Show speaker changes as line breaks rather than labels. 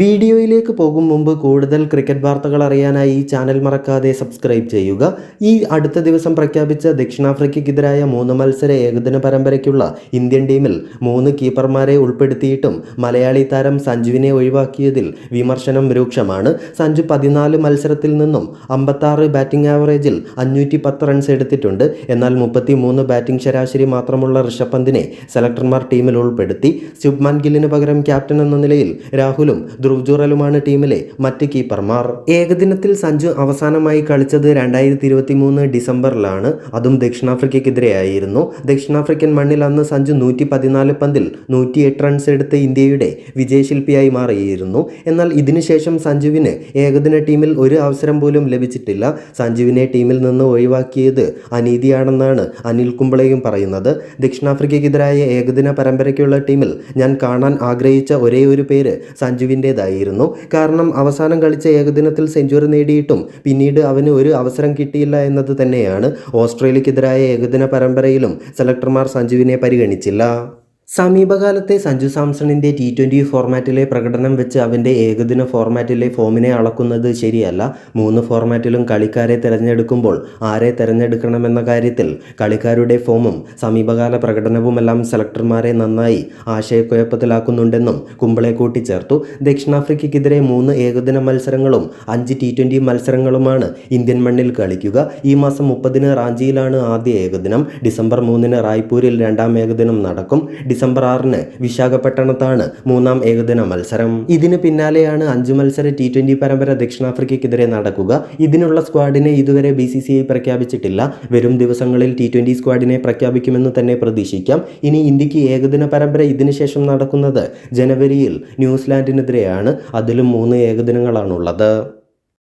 വീഡിയോയിലേക്ക് പോകും മുമ്പ് കൂടുതൽ ക്രിക്കറ്റ് വാർത്തകൾ അറിയാനായി ഈ ചാനൽ മറക്കാതെ സബ്സ്ക്രൈബ് ചെയ്യുക. ഈ അടുത്ത ദിവസം പ്രഖ്യാപിച്ച ദക്ഷിണാഫ്രിക്കയ്ക്കെതിരായ മൂന്ന് മത്സര ഏകദിന പരമ്പരയ്ക്കുള്ള ഇന്ത്യൻ ടീമിൽ മൂന്ന് കീപ്പർമാരെ ഉൾപ്പെടുത്തിയിട്ടും മലയാളി താരം സഞ്ജുവിനെ ഒഴിവാക്കിയതിൽ വിമർശനം രൂക്ഷമാണ്. സഞ്ജു പതിനാല് മത്സരത്തിൽ നിന്നും അമ്പത്താറ് ബാറ്റിംഗ് ആവറേജിൽ അഞ്ഞൂറ്റി പത്ത് റൺസ് എടുത്തിട്ടുണ്ട്. എന്നാൽ മുപ്പത്തി മൂന്ന് ബാറ്റിംഗ് ശരാശരി മാത്രമുള്ള ഋഷഭ് പന്തിനെ സെലക്ടർമാർ ടീമിൽ ഉൾപ്പെടുത്തി. ശുഭ്മാൻ ഗില്ലിന് പകരം ക്യാപ്റ്റൻ എന്ന നിലയിൽ രാഹുലും ധ്രുവ് ജുറലുമാണ് ടീമിലെ മറ്റ് കീപ്പർമാർ. ഏകദിനത്തിൽ സഞ്ജു അവസാനമായി കളിച്ചത് രണ്ടായിരത്തി ഇരുപത്തി മൂന്ന് ഡിസംബറിലാണ്. അതും ദക്ഷിണാഫ്രിക്കയ്ക്കെതിരെയായിരുന്നു. ദക്ഷിണാഫ്രിക്കൻ മണ്ണിൽ അന്ന് സഞ്ജു നൂറ്റി പതിനാല് പന്തിൽ നൂറ്റിയെട്ട് റൺസ് എടുത്ത് ഇന്ത്യയുടെ വിജയശില്പിയായി മാറിയിരുന്നു. എന്നാൽ ഇതിനുശേഷം സഞ്ജുവിന് ഏകദിന ടീമിൽ ഒരു അവസരം പോലും ലഭിച്ചിട്ടില്ല. സഞ്ജുവിനെ ടീമിൽ നിന്ന് ഒഴിവാക്കിയത് അനീതിയാണെന്നാണ് അനിൽ കുംബ്ലയും പറയുന്നത്. ദക്ഷിണാഫ്രിക്കയ്ക്കെതിരായ ഏകദിന പരമ്പരയ്ക്കുള്ള ടീമിൽ ഞാൻ കാണാൻ ആഗ്രഹിച്ച ഒരേ ഒരു പേര് സഞ്ജുവിന്റേതായിരുന്നു കാരണം അവസാനം കളിച്ച ഏകദിനത്തിൽ സെഞ്ചുറി നേടിയിട്ടും പിന്നീട് അവന് ഒരു അവസരം കിട്ടിയില്ല എന്നത് തന്നെയാണ് ഓസ്ട്രേലിയക്കെതിരായ ഏകദിന പരമ്പരയിലും സെലക്ടർമാർ സഞ്ജുവിനെ പരിഗണിച്ചില്ല. സമീപകാലത്തെ സഞ്ജു സാംസണിന്റെ ടി ട്വന്റി ഫോർമാറ്റിലെ പ്രകടനം വെച്ച് അവന്റെ ഏകദിന ഫോർമാറ്റിലെ ഫോമിനെ അളക്കുന്നത് ശരിയല്ല. മൂന്ന് ഫോർമാറ്റിലും കളിക്കാരെ തിരഞ്ഞെടുക്കുമ്പോൾ ആരെ തിരഞ്ഞെടുക്കണമെന്ന കാര്യത്തിൽ കളിക്കാരുടെ ഫോമും സമീപകാല പ്രകടനവുമെല്ലാം സെലക്ടർമാരെ നന്നായി ആശയക്കുഴപ്പത്തിലാക്കുന്നുണ്ടെന്നും കുമ്പളെ കൂട്ടിച്ചേർത്തു. ദക്ഷിണാഫ്രിക്കയ്ക്കെതിരെ മൂന്ന് ഏകദിന മത്സരങ്ങളും അഞ്ച് ടി ട്വന്റി മത്സരങ്ങളുമാണ് ഇന്ത്യൻ മണ്ണിൽ കളിക്കുക. ഈ മാസം മുപ്പതിന് റാഞ്ചിയിലാണ് ആദ്യ ഏകദിനം. ഡിസംബർ മൂന്നിന് റായ്പൂരിൽ രണ്ടാം ഏകദിനം നടക്കും. ഡിസംബർ ആറിന് വിശാഖപട്ടണത്താണ് മൂന്നാം ഏകദിന മത്സരം. ഇതിന് പിന്നാലെയാണ് അഞ്ച് മത്സര ടി ട്വന്റി പരമ്പര ദക്ഷിണാഫ്രിക്കയ്ക്കെതിരെ നടക്കുക. ഇതിനുള്ള സ്ക്വാഡിനെ ഇതുവരെ ബി സി സി ഐ പ്രഖ്യാപിച്ചിട്ടില്ല. വരും ദിവസങ്ങളിൽ ടി ട്വന്റി സ്ക്വാഡിനെ പ്രഖ്യാപിക്കുമെന്ന് തന്നെ പ്രതീക്ഷിക്കാം. ഇനി ഇന്ത്യയ്ക്ക് ഏകദിന പരമ്പര ഇതിനുശേഷം നടക്കുന്നത് ജനുവരിയിൽ ന്യൂസിലാൻഡിനെതിരെയാണ്. അതിലും മൂന്ന് ഏകദിനങ്ങളാണുള്ളത്.